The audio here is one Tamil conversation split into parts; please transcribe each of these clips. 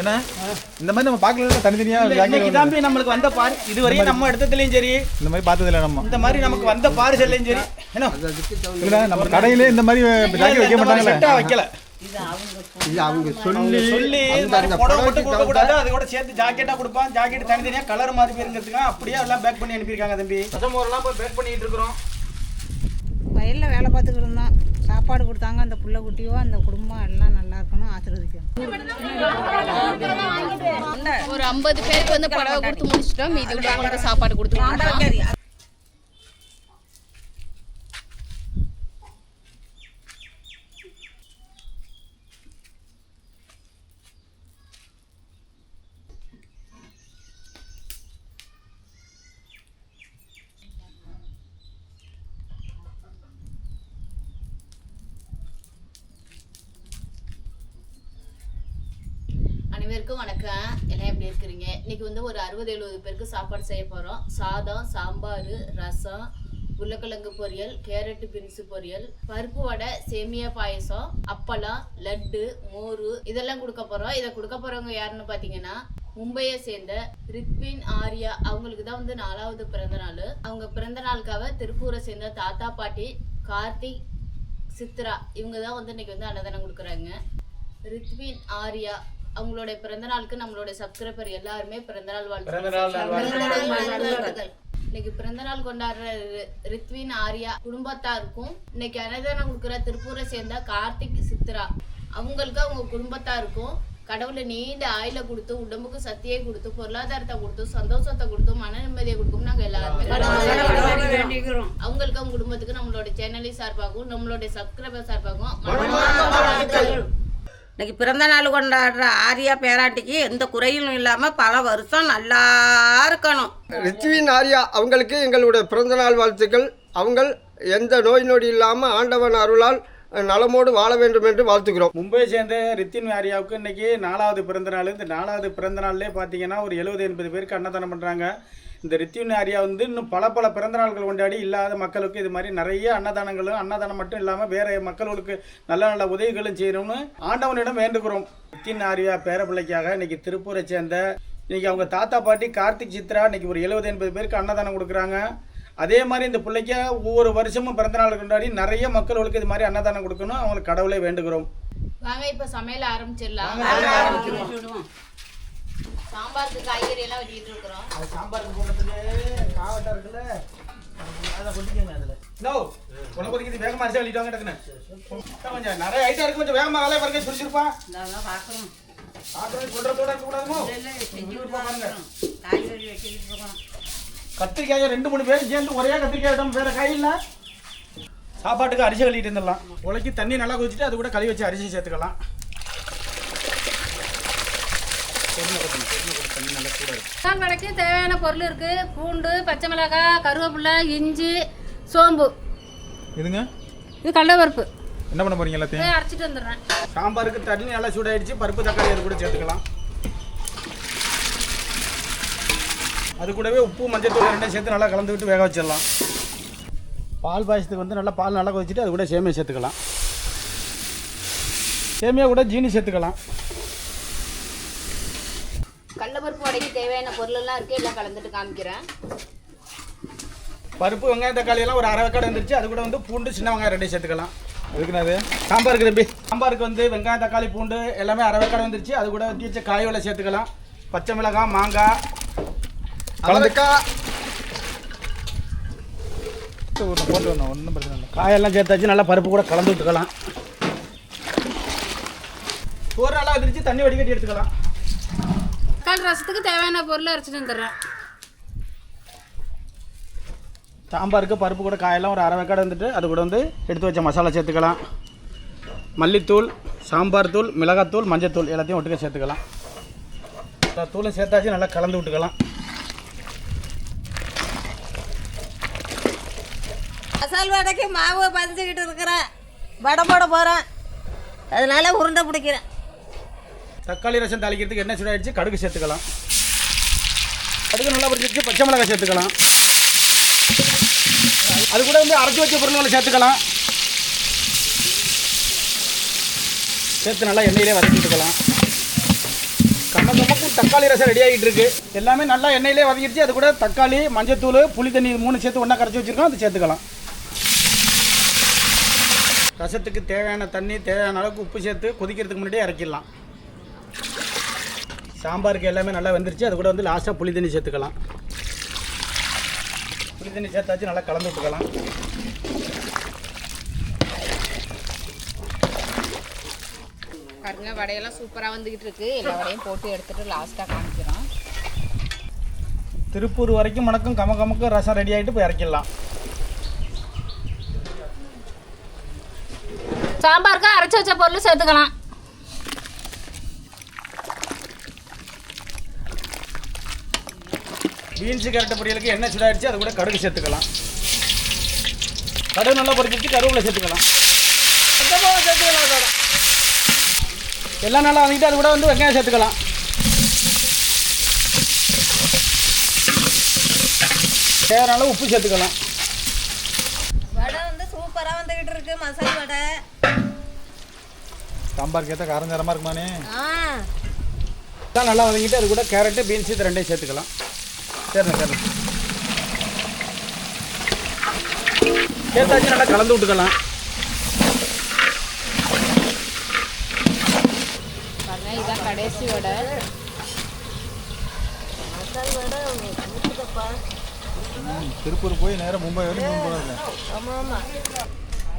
ஏன்னா இந்த மாதிரி நம்ம பார்க்கல தனித்தனியா jacket இன்னைக்கு வந்து- தான் நம்மளுக்கு வந்த பார். இதுவரையும் நம்ம இடத்துலயும் சரி. இந்த மாதிரி பார்த்ததில்ல நம்ம. இந்த மாதிரி நமக்கு வந்த பார்சல்லையும் சரி. என்ன? நம்ம கடையிலே இந்த மாதிரி ஜாக்கெட் வைக்க மாட்டாங்களே செட்டா வைக்கல. இது அவங்க சொல்லி சொல்லி புடவை மட்டும் கொடுக்க கூடாது. அது கூட சேர்த்து ஜாக்கெட்டா கொடுப்பான். ஜாக்கெட் தனித்தனியா கலர் மாதிரி போயிருங்கிறதுக்கு அப்படியே எல்லாம் பேக் பண்ணி அனுப்பியிருக்காங்க தம்பி. பேக் பண்ணிட்டு இருக்கிறோம். வயலில் வேலை பார்த்துக்கிட்டு இருந்தோம். சாப்பாடு கொடுத்தாங்க. அந்த புள்ள குட்டியோ அந்த குடும்பம் எல்லாம் நல்லா இருக்கணும் ஆசீர்வதிக்கணும். ஒரு ஐம்பது பேருக்கு வந்து புடவை கொடுத்து முடிச்சிட்டோம். மீதி உள்ளவங்களுக்கு சாப்பாடு கொடுத்துருவோம் அனைவருக்கும் வணக்கம் எல்லாம் எப்படி இருக்கிறீங்க இன்னைக்கு வந்து ஒரு அறுபது எழுபது பேருக்கு சாப்பாடு செய்ய போகிறோம் சாதம் சாம்பார் ரசம் உருளைக்கிழங்கு பொரியல் கேரட் பீன்ஸ் பொரியல் பருப்பு வடை சேமியா பாயசம் அப்பளம் லட்டு மோர் இதெல்லாம் கொடுக்க போகிறோம் இதை கொடுக்க போகிறவங்க யாருன்னு பார்த்தீங்கன்னா மும்பையை சேர்ந்த ரித்வின் ஆர்யா. அவங்களுக்கு தான் வந்து நாலாவது பிறந்த நாள். அவங்க பிறந்த நாளுக்காக திருப்பூரை சேர்ந்த தாத்தா பாட்டி கார்த்திக் சித்ரா இவங்க தான் வந்து இன்னைக்கு வந்து அன்னதானம் கொடுக்குறாங்க. ரித்வின் ஆர்யா அவங்களுடைய பிறந்த நாளுக்கு நம்மளுடைய சப்ஸ்கிரைபர் எல்லாருமே பிறந்தநாள் பிறந்தநாள் வாழ்த்துக்கள். இன்னைக்கு பிறந்த நாள் கொண்டாடுற ரித்வின் ஆர்யா குடும்பத்தாருக்கும் இன்னைக்கு அன்னதானம் கொடுக்குற திருப்பூரை சேர்ந்த கார்த்திக் சித்ரா. அவங்களுக்கு அவங்க குடும்பத்தாருக்கும் கடவுளை நீண்ட ஆயில கொடுத்து உடம்புக்கு சக்தியை கொடுத்து பொருளாதாரத்தை கொடுத்து சந்தோஷத்தை கொடுத்து மன நிம்மதியை கொடுக்கும் நாங்க எல்லாருமே அவங்களுக்கு அவங்க குடும்பத்துக்கு நம்மளோட சேனலி சார்பாகவும் நம்மளுடைய சப்ஸ்கிரைபர் சார்பாகவும் இன்றைக்கி இன்னைக்கு பிறந்த நாள் கொண்டாடுற ஆரியா பேராட்டிக்கு எந்த குறையும் இல்லாமல் பல வருஷம் நல்லா இருக்கணும். ரித்வின் ஆர்யா அவங்களுக்கு எங்களுடைய பிறந்தநாள் வாழ்த்துக்கள். அவங்க எந்த நோய் நொடி இல்லாமல் ஆண்டவன் அருளால் நலமோடு வாழ வேண்டும் என்று வாழ்த்துக்கிறோம் மும்பை சேர்ந்த ரித்தின் ஆரியாவுக்கு இன்னைக்கு நாலாவது பிறந்த நாள். இந்த நாலாவது பிறந்த நாள்லேயே பார்த்தீங்கன்னா ஒரு எழுபது எண்பது பேருக்கு அன்னதானம் பண்ணுறாங்க இந்த ரித்தின் ஆரியா வந்து இன்னும் பல பல பிறந்த நாள்கள் கொண்டாடி இல்லாத மக்களுக்கு இது மாதிரி நிறைய அன்னதானங்களும் அன்னதானம் மட்டும் இல்லாமல் வேற மக்களுக்கு நல்ல நல்ல உதவிகளும் செய்யணும்னு ஆண்டவனிடம் வேண்டுகிறோம். ரித்தின் ஆரியா பேரப்பிள்ளைக்காக இன்னைக்கு திருப்பூரை சேர்ந்த இன்னைக்கு அவங்க தாத்தா பாட்டி கார்த்திக் சித்ரா இன்னைக்கு ஒரு எழுபது எண்பது பேருக்கு அன்னதானம் கொடுக்குறாங்க. அதே மாதிரி இந்த பிள்ளைக்கு ஒவ்வொரு வருஷமும் பிறந்த நாள் கொண்டாடி நிறைய மக்களுக்கு இது மாதிரி அன்னதானம் கொடுக்கணும். அவங்களுக்கு கடவுளை வேண்டுகிறோம். வாங்க இப்ப சமையல் ஆரம்பிச்சிடலாம். சாம்பாருக்கு காய்கறி எல்லாம் வெட்டிட்டு இருக்கிறோம். அது சாம்பாருக்கு போடுறதுக்கு காவட்டா இருக்குல்ல? அதை கொட்டிக்கங்க அதில். நோ உனக்கு வேகமாக அரிசி அள்ளிட்டு டக்குன்னு. கொஞ்சம் நிறைய ஐட்டம் இருக்கு கொஞ்சம் வேகமாக வேலையை பாருங்க சுரிச்சிருப்பா சொல்கிறதோட இருக்கக்கூடாதுமோ? சுறுசுறுப்பா பாருங்க. கத்திரிக்காயை ரெண்டு மூணு பேர் சேர்ந்து ஒரே கத்திரிக்காய் இடம் வேற காய் இல்லை. சாப்பாட்டுக்கு அரிசி கழுவிட்டு இருந்துடலாம். உலக்கி தண்ணி நல்லா கொதிச்சுட்டு அது கூட கழுவி வச்சு அரிசி சேர்த்துக்கலாம். மசால் வடைக்கு தேவையான பொருள் இருக்கு. பூண்டு பச்சை மிளகாய் கருவேப்பிலை இஞ்சி சோம்பு. இதுங்க? இது கடலைப்பருப்பு. என்ன பண்ண போறீங்க எல்லாத்தையும்? அரைச்சிட்டு வந்துடுறேன். சாம்பாருக்கு தண்ணி நல்லா சூடாயிடுச்சு. பருப்பு தக்காளி அது கூட சேர்த்துக்கலாம். அது கூடவே உப்பு மஞ்சள் தூள் ரெண்டையும் சேர்த்து நல்லா கலந்து விட்டு வேக வச்சிடலாம். பால் பாயசத்துக்கு வந்து நல்லா பால் நல்லா கொதிச்சுட்டு அது கூட சேமியா சேர்த்துக்கலாம். சேமியா கூட ஜீனி சேர்த்துக்கலாம். கடலப்பருப்பு வடைக்கு தேவையான பொருள் எல்லாம் இருக்கு எல்லாம் கலந்துட்டு காமிக்கிறேன். பருப்பு வெங்காயம் தக்காளி எல்லாம் ஒரு அரை வெக்காடு வந்துருச்சு. அது கூட வந்து பூண்டு சின்ன வெங்காயம் ரெண்டையும் சேர்த்துக்கலாம். எதுக்குண்ணா அது? சாம்பாருக்கு தம்பி சாம்பாருக்கு வந்து வெங்காயம் தக்காளி பூண்டு எல்லாமே அரை வெக்காடு வந்துருச்சு. அது கூட வெட்டி வச்ச காய் வேலை சேர்த்துக்கலாம். பச்சை மிளகாய் மாங்காய் போட்டு வரணும் ஒன்றும் பிரச்சனை இல்லை. காயெல்லாம் சேர்த்தாச்சு நல்லா பருப்பு கூட கலந்து விட்டுக்கலாம். ஒரு நாளாக தண்ணி வடிகட்டி எடுத்துக்கலாம். தக்காளி ரசத்துக்கு தேவையான பொருள் அரைச்சிட்டு வந்துடுறேன். சாம்பாருக்கு பருப்பு கூட காயெல்லாம் ஒரு அரை வெக்காடு வந்துட்டு அது கூட வந்து எடுத்து வச்ச மசாலா சேர்த்துக்கலாம். மல்லித்தூள் சாம்பார் தூள் மிளகாத்தூள் மஞ்சத்தூள் எல்லாத்தையும் ஒட்டுக்க சேர்த்துக்கலாம். எல்லா தூளும் சேர்த்தாச்சு நல்லா கலந்து விட்டுக்கலாம். மசால் வடைக்கு மாவு பதிஞ்சுக்கிட்டு இருக்கிறேன். வடை போட போகிறேன் அதனால உருண்டை பிடிக்கிறேன். தக்காளி ரசம் தாளிக்கிறதுக்கு எண்ணெய் சூடாயிடுச்சு? கடுகு சேர்த்துக்கலாம். கடுகு நல்லா பிடிச்சிருச்சு பச்சை மிளகாய் சேர்த்துக்கலாம். அது கூட வந்து அரைச்சி வச்ச பொருள்களை சேர்த்துக்கலாம். சேர்த்து நல்லா எண்ணெயிலே வதக்கிட்டுக்கலாம் நமக்கும் தக்காளி ரசம் ரெடி ஆகிட்டு இருக்கு. எல்லாமே நல்லா எண்ணெயிலே வதக்கிடுச்சு அது கூட தக்காளி மஞ்சத்தூள் புளி தண்ணி மூணு சேர்த்து ஒன்றா கரைச்சி வச்சுருக்கோம். அது சேர்த்துக்கலாம். ரசத்துக்கு தேவையான தண்ணி தேவையான அளவுக்கு உப்பு சேர்த்து கொதிக்கிறதுக்கு முன்னாடியே இறக்கிடலாம். சாம்பாருக்கு எல்லாமே நல்லா வெந்துருச்சு. அது கூட வந்து லாஸ்ட்டாக புளி தண்ணி சேர்த்துக்கலாம். புளி தண்ணி சேர்த்தாச்சு நல்லா கலந்து விட்டுக்கலாம். பாருங்க வடையெல்லாம் சூப்பராக வந்துகிட்டு இருக்கு. எல்லா வடையும் போட்டு எடுத்துட்டு லாஸ்ட்டாக காமிக்கிறோம். திருப்பூர் வரைக்கும் மணக்கும் கம கமக்கும் ரசம் ரெடி ஆகிட்டு போய் இறக்கிடலாம். சாம்பாருக்கு அரைச்சி வச்ச பொருள் சேர்த்துக்கலாம். பீன்ஸு கரெக்டாக பொரியலுக்கு எண்ணெய் சூடாயிடுச்சு அது கூட கடுகு சேர்த்துக்கலாம். கடுகு நல்லா பொரிச்சிச்சு கருவேப்பிலை சேர்த்துக்கலாம். சேர்த்துக்கலாம் எல்லாம் நல்லா வதக்கிட்டு அது கூட வந்து வெங்காயம் சேர்த்துக்கலாம். தேவையான உப்பு சேர்த்துக்கலாம். சாம்பாருக்கு ஏற்ற காரஞ்சாரமாக இருக்குமானே ஆ. எல்லாம் நல்லா வதக்கிட்டு அது கூட கேரட்டு பீன்ஸ் இது ரெண்டையும் சேர்த்துக்கலாம். சரிண்ணா சரிண்ணா சேர்த்தாச்சு நல்லா கலந்து விட்டுக்கலாம். இதான் கடைசி வடை. திருப்பூர் போய் நேராக மும்பை வரைக்கும்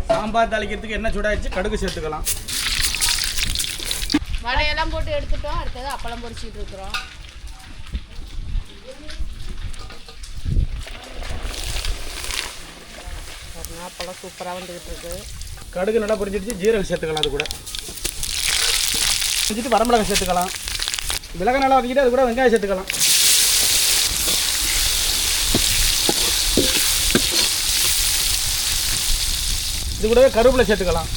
சாம்பார் தாளிக்கிறதுக்கு என்ன சூடாயிடுச்சு? கடுகு சேர்த்துக்கலாம். வடையெல்லாம் போட்டு எடுத்துட்டோம். அடுத்தது அப்பளம் பொரிச்சிட்டு இருக்கிறோம். அப்பளம் சூப்பராக வந்துகிட்டு இருக்கு. கடுகு நல்லா பொரிஞ்சிடுச்சு ஜீரகம் சேர்த்துக்கலாம் அது கூட. செஞ்சுட்டு வரமிளகாய் சேர்த்துக்கலாம். மிளகாய் நல்லா வதக்கிட்டு அது கூட வெங்காயம் சேர்த்துக்கலாம். இது கூடவே கருவேப்பிலை சேர்த்துக்கலாம்.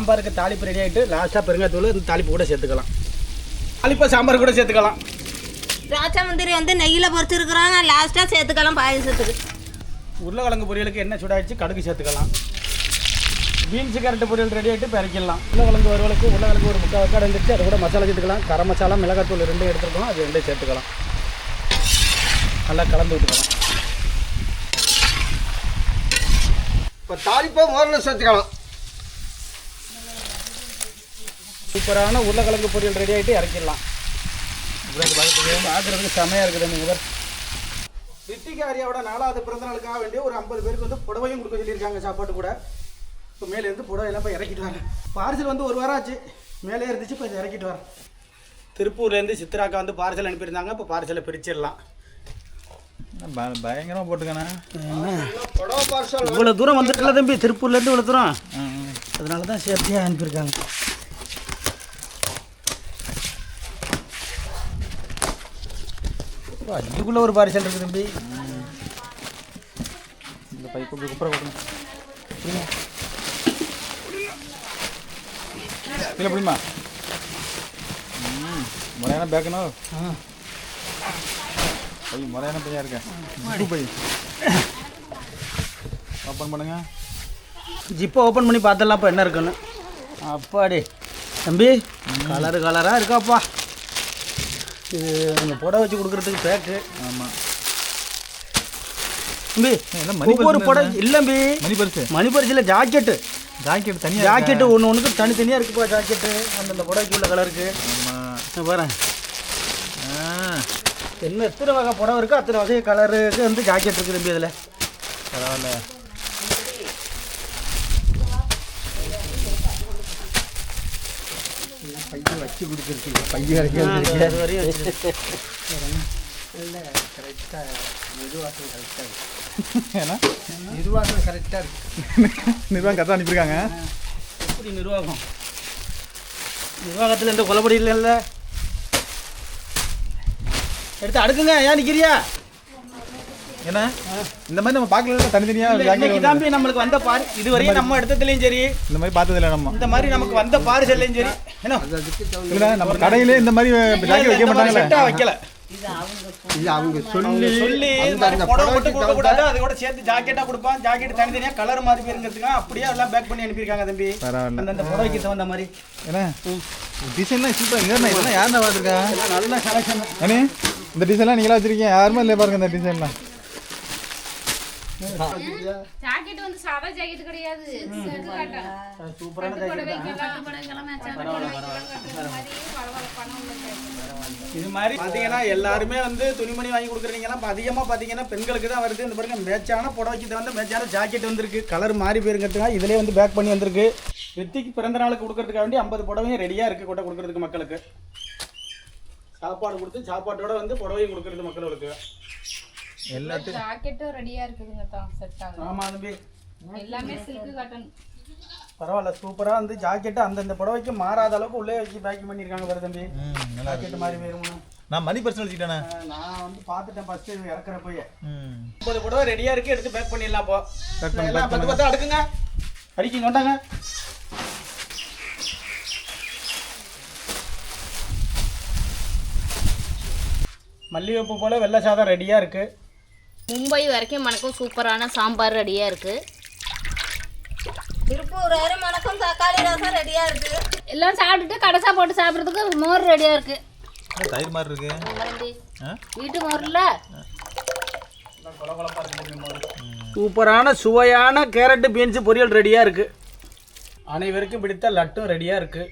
சாம்பாருக்கு தாளிப்பு ரெடி ஆகிட்டு லாஸ்ட்டாக பெருங்காயத்தூள் இந்த தாளிப்பு கூட சேர்த்துக்கலாம். தாளிப்பை சாம்பார் கூட சேர்த்துக்கலாம். திராட்சை முந்திரி வந்து நெய்யில் பொரிச்சிருக்கிறோம் லாஸ்ட்டாக சேர்த்துக்கலாம் பாயசத்துக்கு. உருளைக்கிழங்கு பொரியலுக்கு எண்ணெய் சூடாயிடுச்சு? கடுகு சேர்த்துக்கலாம். பீன்ஸ் கேரட் பொரியல் ரெடி ஆகிட்டு பறிக்கலாம் உருளைக்கிழங்கு வறுவலுக்கு உருளைக்கிழங்கு ஒரு முக்கால் வெக்காடு இருந்துச்சு அது கூட மசாலா சேர்த்துக்கலாம். கரம் மசாலா மிளகாத்தூள் ரெண்டும் எடுத்துருக்கோம். அது ரெண்டையும் சேர்த்துக்கலாம். நல்லா கலந்து விட்டுக்கலாம். இப்போ தாளிப்பை முதல்ல சேர்த்துக்கலாம். சூப்பரான உருளைக்கிழங்கு பொரியல் ரெடி ஆகிட்டு இறக்கிடலாம். பார்க்குறதுக்கு செமையாக இருக்குது நீங்கள் ரித்திகா ஆரியாவோட நாலாவது பிறந்த நாளுக்காக வேண்டிய ஒரு ஐம்பது பேருக்கு வந்து புடவையும் கொடுக்க சொல்லியிருக்காங்க சாப்பாட்டு கூட. இப்போ மேலே இருந்து புடவையெல்லாம் போய் இறக்கிட்டு வரேன் பார்சல் வந்து ஒரு வாரம் ஆச்சு. மேலே இருந்துச்சு இப்போ இறக்கிட்டு வரேன் திருப்பூர்லேருந்து சித்ராக்கா வந்து பார்சல் அனுப்பியிருந்தாங்க. இப்போ பார்சலை பிரிச்சிடலாம். பயங்கரமாக போட்டுக்கண்ணா. புடவை பார்சல் இவ்வளோ தூரம் வந்துட்டுல தம்பி. திருப்பூர்லேருந்து இவ்வளோ தூரம். அதனால தான் சேர்த்தியாக அனுப்பியிருக்காங்க. அதுக்குள்ள ஒரு பார்சல் இருக்குது தம்பி. இந்த பைப்பு இப்படி குப்புற கொடுங்க இல்லை பிடிமா? ம் முறையான பேக்கணும் பை முறையான பையன் இருக்கேன் பை ஓப்பன் பண்ணுங்க. ஜிப்பை ஓப்பன் பண்ணி பார்த்துடலாம் இப்போ என்ன இருக்குன்னு. அப்பாடி. தம்பி கலரு கலராக இருக்காப்பா இது நீங்கள் புடவை வச்சு கொடுக்குறதுக்கு பேக்கு ஆமாம் தம்பி ஒவ்வொரு புடவை? இல்லம்பி மணி பரிசு மணி பரிசில் ஜாக்கெட்டு ஜாக்கெட் தனியாக ஜாக்கெட்டு ஒன்று ஒன்றுக்கு தனித்தனியாக இருக்குப்பா ஜாக்கெட்டு அந்தந்த புடவைக்கு உள்ள கலருக்கு ஆமாம் பாரு. என்ன எத்தனை வகை புடவை இருக்கோ அத்தனை வகை கலருக்கு வந்து ஜாக்கெட் இருக்குது தம்பி இதில் பரவாயில்ல. வச்சு கொடுத்துருக்கு பையன் அது வரையும் வச்சிருக்கு. ஏன்னா நிர்வாகம் கரெக்டாக இருக்கு. நிர்வாகம் கரெக்டாக அனுப்பியிருக்காங்க. எப்படி நிர்வாகம்? நிர்வாகத்தில் எந்த குழப்படி இல்லைல்ல. எடுத்து அடுக்குங்க ஏன் நிற்கிறியா ஏன்னா இந்த மாதிரி நம்ம பார்க்கல தனித்தனியாக தாம்பி நம்மளுக்கு வந்த பாரு. இதுவரையும் நம்ம இடத்துலையும் சரி. இந்த மாதிரி பார்த்ததில்ல நம்ம. இந்த மாதிரி நமக்கு வந்த பார்சல்லையும் சரி. என்ன? நம்ம கடையிலே இந்த மாதிரி ஜாக்கெட் வைக்க செட்டாக வைக்கல. அவங்க சொல்லி சொல்லி புடவை மட்டும் கொடுக்க கூடாது. அது கூட சேர்த்து ஜாக்கெட்டா கொடுப்பான் ஜாக்கெட் தனித்தனியா கலர் மாதிரி போயிருங்கிறதுக்கு அப்படியே எல்லாம் பேக் பண்ணி அனுப்பியிருக்காங்க தம்பி. பரவாயில்ல. அந்த அந்த புடவைக்கு தகுந்த மாதிரி. என்ன? டிசைன்லாம் சூப்பராக இங்கே இதெல்லாம் யாருண்ணா பார்த்துருக்கா? நல்ல இந்த டிசைன்லாம் நீங்களா வச்சிருக்கீங்க. யாருமே இல்லை பாருங்க இந்த டிசைன்லாம் ஜாக்கெட் வந்து சாதா ஜாக்கெட் கிடையாது. சூப்பரான. இது மாதிரி பாத்தீங்கன்னா எல்லாருமே வந்து துணிமணி வாங்கி கொடுக்குறீங்கலாம் அதிகமாக பார்த்தீங்கன்னா பெண்களுக்கு தான் வருது. இந்த பாருங்க மேட்சான புடவைக்கு வந்து மேட்சான ஜாக்கெட் வந்திருக்கு. கலர் மாறி போயிருக்கிறதுக்காக இதிலே வந்து பேக் பண்ணி வந்திருக்கு. ரித்திக்கு பிறந்த நாளுக்கு கொடுக்கறதுக்காக வேண்டி ஐம்பது புடவையும் ரெடியாக இருக்குது கொட்டை கொடுக்கறதுக்கு மக்களுக்கு. சாப்பாடு கொடுத்து சாப்பாட்டோட வந்து புடவையும் கொடுக்கறது மக்களுக்கு. எல்லாத்தையும் ஜாக்கெட்டும் ரெடியா இருக்குதுங்க தான் செட் ஆகும் ஆமாம் தம்பி எல்லாமே சில்க் காட்டன் பரவாயில்ல சூப்பராக வந்து ஜாக்கெட்டு அந்தந்த புடவைக்கு மாறாத அளவுக்கு உள்ளே வச்சு பேக்கிங் பண்ணியிருக்காங்க பாரு தம்பி. ஜாக்கெட் மாதிரி வேணும்னு. நான் மணி பர்சனல் வச்சுக்கிட்டேண்ணே நான் வந்து பார்த்துட்டேன் ஃபஸ்ட்டு இறக்குறப்பயே ம். முப்பது புடவை ரெடியாக இருக்கு எடுத்து பேக் பண்ணிடலாம் இப்போ. Pack பண்ணு, பத்து பத்து அடுக்குங்க. அடிக்கிங்க கொண்டாங்க மல்லிகைப்பூ போல வெள்ளை சாதம் ரெடியாக இருக்கு. மும்பை வரைக்கும் மணக்கும் சூப்பரான சாம்பார் ரெடியாக இருக்குது திருப்பூர் மணக்கம் தக்காளி ரசம் ரெடியாக இருக்குது எல்லாம் சாப்பிட்டுட்டு கடைசா போட்டு சாப்பிட்றதுக்கு மோர் ரெடியா இருக்கு. தயிர் மாதிரி இருக்கு? வீட்டு மோர்ல. சூப்பரான சுவையான கேரட்டு பீன்ஸ் பொரியல் ரெடியாக இருக்கு. அனைவருக்கும் பிடித்த லட்டும் ரெடியாக இருக்கு.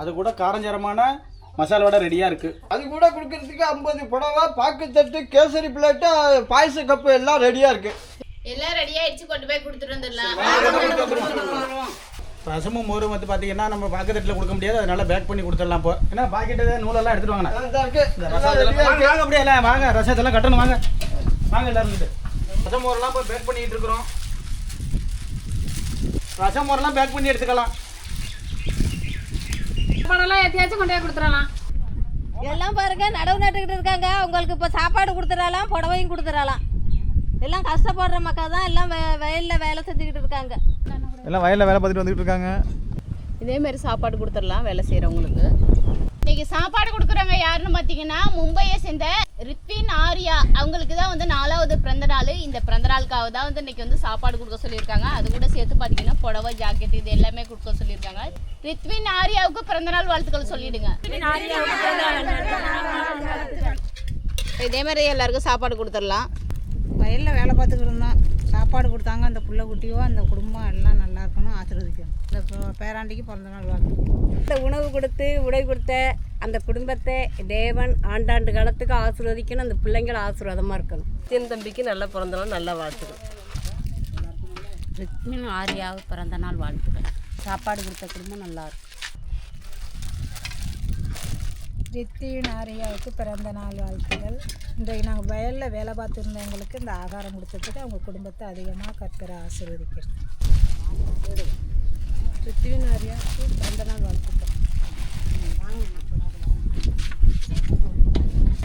அது கூட காரஞ்சரமான மசாலா வடை ரெடியாக இருக்கு. அது கூட கொடுக்கறதுக்கு ஐம்பது புடவை பாக்குத்தட்டு கேசரி பிளேட்டு பாயச கப்பு எல்லாம் ரெடியாக இருக்குது எல்லாம் ரெடி ஆயிடுச்சு கொண்டு போய் கொடுத்துட்டு வந்துடலாம். ரசமும் மோரும் வந்து பார்த்தீங்கன்னா நம்ம பாக்கெட்டில் கொடுக்க முடியாது அதனால பேக் பண்ணி கொடுத்துடலாம் இப்போ ஏன்னா பாக்கெட்டு நூலெல்லாம் எடுத்துட்டு இருக்குது வாங்க வாங்க அப்படியே இல்லை வாங்க ரசத்தெல்லாம் கட்டணும் வாங்க. வாங்க எல்லாரும். ரசம் மோரெல்லாம் போய் பேக் பண்ணிட்டு இருக்கிறோம் ரசம் மோரெல்லாம் பேக் பண்ணி எடுத்துக்கலாம். படம்லாம் எத்தையாச்சும் கொண்டு கொடுத்துடலாம். எல்லாம் பாருங்க நடவு நட்டுக்கிட்டு இருக்காங்க. அவங்களுக்கு இப்போ சாப்பாடு கொடுத்துடலாம் புடவையும் கொடுத்துடலாம். எல்லாம் கஷ்டப்படுற மக்கள் தான் எல்லாம் வய வயலில் வேலை செஞ்சுக்கிட்டு இருக்காங்க. எல்லாம் வயலில் வேலை பார்த்துட்டு வந்துட்டு இருக்காங்க. இதே மாதிரி சாப்பாடு கொடுத்துடலாம் வேலை செய்கிறவங்களுக்கு இன்னைக்கு சாப்பாடு கொடுக்குறவங்க யாருன்னு பார்த்தீங்கன்னா மும்பையை சேர்ந்த ரித்வின் ஆர்யா. அவங்களுக்கு தான் வந்து நாலாவது பிறந்த நாள் இந்த பிறந்த நாளுக்காக தான் வந்து இன்னைக்கு வந்து சாப்பாடு கொடுக்க சொல்லியிருக்காங்க. அது கூட சேர்த்து பார்த்தீங்கன்னா புடவை ஜாக்கெட் இது எல்லாமே கொடுக்க சொல்லியிருக்காங்க. ரித்வின் ஆர்யாவுக்கு பிறந்த நாள் வாழ்த்துக்கள் சொல்லிடுங்க. இதே மாதிரி எல்லாருக்கும் சாப்பாடு கொடுத்துடலாம். வயலில் வேலை பார்த்துக்கிட்டு இருந்தோம் சாப்பாடு கொடுத்தாங்க அந்த புள்ள குட்டியோ அந்த குடும்பம் எல்லாம் நல்லா இருக்கணும் ஆசீர்வதிக்கணும். இந்த பேராண்டிக்கு பிறந்த நாள் வாழ்த்து. இந்த உணவு கொடுத்து உடை கொடுத்த அந்த குடும்பத்தை தேவன் ஆண்டாண்டு காலத்துக்கு ஆசீர்வதிக்கணும் அந்த பிள்ளைங்கள ஆசீர்வாதமாக இருக்கணும். என் தம்பிக்கு நல்ல பிறந்தநாள் நல்ல வாழ்த்துக்கள். ரித்மின் ஆரியாவுக்கு பிறந்த நாள் வாழ்த்துக்கள். சாப்பாடு கொடுத்த குடும்பம் நல்லா இருக்கும் ரித்தியின் ஆரியாவுக்கு பிறந்த நாள் வாழ்த்துகள். இன்றைக்கு நாங்கள் வயலில் வேலை பார்த்துருந்தவங்களுக்கு இந்த ஆகாரம் கொடுத்ததுக்கு அவங்க குடும்பத்தை அதிகமாக கற்கிற ஆசீர்வதிக்கிறோம். ரித்தியின் ஆரியாவுக்கு பிறந்த நாள் வாழ்த்துக்கள்.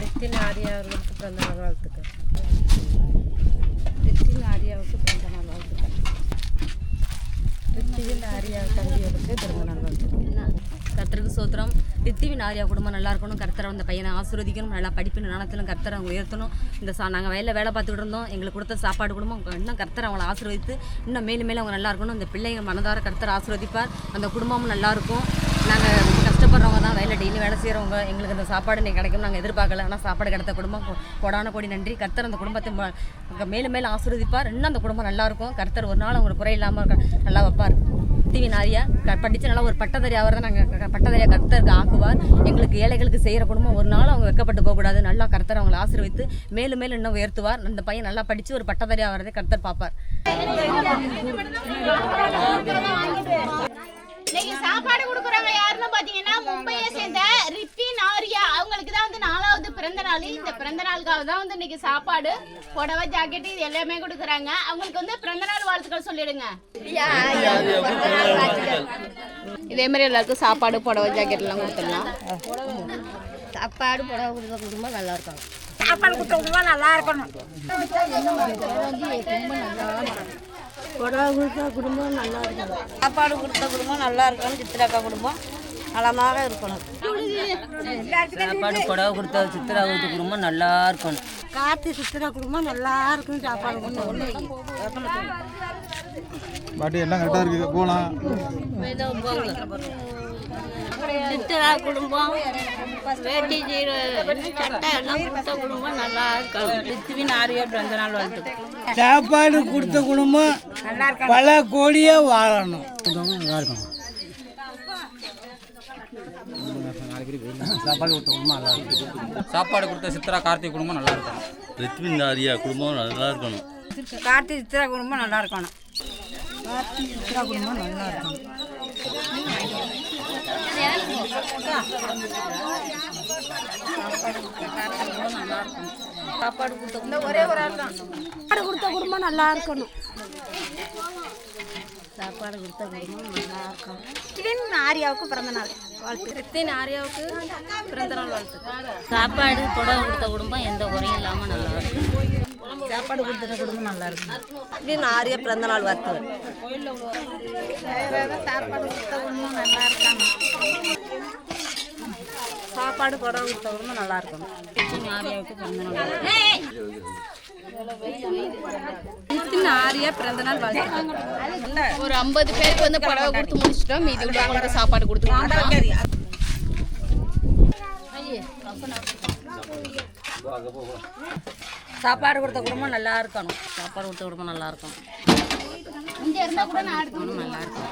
ரித்தின் ஆரியா அவர்களுக்கு பிறந்த நாள் வாழ்த்துக்கள். ரித்தியின் ஆரியாவுக்கு பிறந்த நாள் வாழ்த்துக்கள். ரித்தியின் ஆரியா தம்பிகளுக்கு பிறந்த நாள் வாழ்த்துக்கள். கர்த்தருக்கு சோத்திரம். பித்திவின் ஆரியா குடும்பம் நல்லா இருக்கணும். கர்த்தரை அந்த பையனை ஆசீர்வதிக்கணும். நல்லா படிப்பு ஞானத்திலும் கர்த்தரை அவங்க உயர்த்தணும். இந்த சா நாங்கள் வயலில் வேலை பார்த்துக்கிட்டு இருந்தோம். எங்களுக்கு கொடுத்த சாப்பாடு குடும்பம் இன்னும் கர்த்தரை அவங்கள ஆசீர்வதித்து இன்னும் மேலும் மேலும் அவங்க நல்லா இருக்கணும். இந்த பிள்ளைங்க மனதார கர்த்தரை ஆசீர்வதிப்பார். அந்த குடும்பமும் நல்லாயிருக்கும் நாங்கள் கஷ்டப்படுறவங்க தான். வயலில் டெய்லி வேலை செய்கிறவங்க எங்களுக்கு அந்த சாப்பாடு இன்றைக்கி கிடைக்கும் நாங்கள் எதிர்பார்க்கல. ஆனால் சாப்பாடு கிடைத்த குடும்பம் கொடான கோடி நன்றி. கர்த்தர் அந்த குடும்பத்தை மேலும் மேலும் ஆசீர்வதிப்பார். இன்னும் அந்த குடும்பம் நல்லாயிருக்கும் கர்த்தர் ஒரு நாள் அவங்களுக்கு குறை இல்லாமல் நல்லா வைப்பார். டிவி நாரியா க படித்து நல்லா ஒரு பட்டதாரி அவர் தான் நாங்கள் பட்டதாரியாக கர்த்தருக்கு ஆக்குவார் எங்களுக்கு ஏழைகளுக்கு செய்கிற குடும்பம் ஒரு நாள் அவங்க வெக்கப்பட்டு போகக்கூடாது நல்லா கர்த்தர் அவங்களை ஆசீர்வித்து மேலும் மேலும் இன்னும் உயர்த்துவார் அந்த பையன் நல்லா படித்து ஒரு பட்டதாரி ஆகிறதை கர்த்தர் பார்ப்பார் இன்னைக்கு சாப்பாடு கொடுக்குறவங்க யாருன்னு பாத்தீங்கன்னா மும்பையை சேர்ந்த ரித்தின் ஆர்யா அவங்களுக்கு தான் வந்து நாலாவது பிறந்த நாள். இந்த பிறந்த நாளுக்காக தான் வந்து இன்னைக்கு சாப்பாடு புடவை ஜாக்கெட் இது எல்லாமே கொடுக்குறாங்க. அவங்களுக்கு வந்து பிறந்த நாள் வாழ்த்துக்கள் சொல்லிடுங்க. இதே மாதிரி எல்லாருக்கும் சாப்பாடு புடவை ஜாக்கெட் எல்லாம் கொடுத்துடலாம். சாப்பாடு புடவை கொடுத்த குடும்பம் நல்லா இருக்கும் புடவை கொடுத்த குடும்பம் நல்லா இருக்கணும். சாப்பாடு கொடுத்த குடும்பம் நல்லா இருக்கணும் சித்திராக்கா குடும்பம் நலமாக இருக்கணும். சாப்பாடு புடவை கொடுத்த சித்திரா கொடுத்த குடும்பம் நல்லா இருக்கணும். கார்த்தி சித்திரா குடும்பம் நல்லா இருக்கும் சாப்பாடு கொண்டு பாட்டி எல்லாம் கரெக்டாக இருக்கு. போகலாம் சித்திரா குடும்பம் வேட்டி ஜீரோ சட்டை எல்லாம் கொடுத்த குடும்பம் நல்லா இருக்கணும் ரித்வின் ஆரியா பிறந்த நாள் வாழ்த்து. சாப்பாடு கொடுத்த குடும்பம் பல கோடியே வாழணும். நல்லா இருக்கும் சாப்பாடு கொடுத்த குடும்பம் நல்லா இருக்கும் சாப்பாடு கொடுத்த சித்ரா கார்த்திக் குடும்பம் நல்லா இருக்கும் ரித்வின் ஆரியா குடும்பம் நல்லா இருக்கணும். கார்த்தி சித்திரா குடும்பம் நல்லா இருக்கணும். சாப்பாடு கொடுத்த ஒரே ஒரு ஆள் தான் சாப்பாடு கொடுத்த குடும்பம் நல்லா இருக்கணும். சாப்பாடு கொடுத்த குடும்பம் நல்லா இருக்கணும் ஆரியாவுக்கு பிறந்த நாள். வாழ்த்து ரித்தின் ஆரியாவுக்கு பிறந்த நாள் வாழ்த்து. சாப்பாடு புடவை கொடுத்த குடும்பம் எந்த குறையும் இல்லாமல் நல்லா இருக்கும் சாப்பாடு கொடுத்த குடும்பம் நல்லா இருக்கும் அப்படின்னு ஆரியா பிறந்த நாள் வாழ்த்து. சாப்பாடு கொடுத்த குடும்பம் நல்லா இருக்காங்க சாப்பாடு புடவை கொடுத்த குடும்பம் நல்லா ரித்தின் ஆரியா பிறந்த நாள் வாழ்த்து. ஒரு ஐம்பது பேருக்கு வந்து புடவை கொடுத்து முடிச்சிட்டோம். மீதி உள்ளவங்களுக்கு சாப்பாடு கொடுத்து. சாப்பாடு கொடுத்த குடும்பம் நல்லா இருக்கணும். சாப்பாடு கொடுத்த குடும்பம் நல்லா இருக்கணும். நல்லா இருக்கும்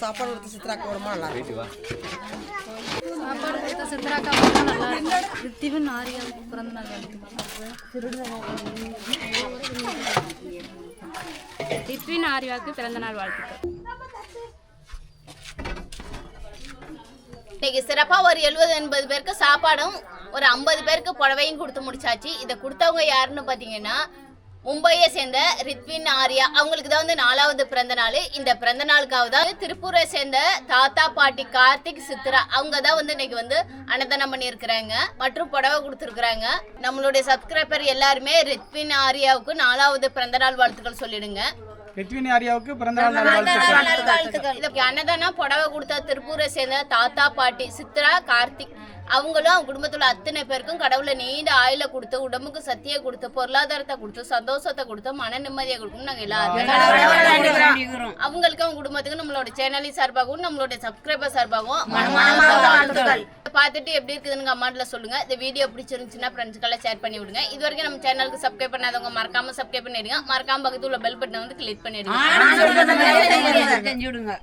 சாப்பாடு கொடுத்த சித்ரா குடும்பம் நல்லா இருக்கும். சாப்பாடு கொடுத்த சித்ராக்கா நல்லா ரித்திவன் பிறந்த நாள் ரித்வின் ஆரியாவுக்கு பிறந்த நாள் வாழ்த்துக்கள். இன்னைக்கு சிறப்பாக ஒரு எழுபது எண்பது பேருக்கு சாப்பாடும் ஒரு ஐம்பது பேருக்கு புடவையும் கொடுத்து முடிச்சாச்சு. இதை கொடுத்தவங்க யாருன்னு பார்த்தீங்கன்னா மும்பையை சேர்ந்த ரித்வின் ஆர்யா அவங்களுக்கு தான் வந்து நாலாவது பிறந்த நாள். இந்த பிறந்த நாளுக்காக தான் திருப்பூரை சேர்ந்த தாத்தா பாட்டி கார்த்திக் சித்ரா அவங்க தான் வந்து இன்னைக்கு வந்து அன்னதானம் பண்ணியிருக்கிறாங்க. மற்றும் புடவை கொடுத்துருக்குறாங்க. நம்மளுடைய சப்ஸ்கிரைபர் எல்லாருமே ரித்வின் ஆர்யாவுக்கு நாலாவது பிறந்த நாள் வாழ்த்துக்கள் சொல்லிடுங்க. ரித்வின் ஆரியாவுக்கு பிறந்தநாள் நாள் வாழ்த்துக்கள். இதுக்கு அன்னதானம் புடவை கொடுத்த திருப்பூரை சேர்ந்த தாத்தா பாட்டி சித்ரா கார்த்திக் அவங்களும் அவங்க குடும்பத்துல அத்தனை பேருக்கும் கடவுளை நீண்ட ஆயுள கொடுத்து உடம்புக்கு சத்திய கொடுத்து பொருளாதாரத்தை கொடுத்து சந்தோஷத்தை கொடுத்து மன நிம்மதியை கொடுக்கணும் நாங்க எல்லாருமே அவங்களுக்கு அவங்க குடும்பத்துக்கு நம்மளோட சேனலின் சார்பாகவும் நம்மளோட சப்ஸ்கிரைபர் சார்பாகவும் மனமார்ந்த வாழ்த்துக்கள். பார்த்துட்டு எப்படி இருக்குதுன்னு கமெண்ட்ல சொல்லுங்க. இந்த வீடியோ பிடிச்சிருந்துச்சுன்னா ஃப்ரெண்ட்ஸ்க்கெல்லாம் ஷேர் பண்ணி விடுங்க இது வரைக்கும் நம்ம சேனலுக்கு சப்ஸ்கிரைப் பண்ணாதவங்க மறக்காம சப்ஸ்கிரைப் பண்ணிடுங்க. மறக்காம பக்கத்துல உள்ள பெல் பட்டனை வந்து கிளிக் பண்ணிடுங்க. செஞ்சு விடுங்க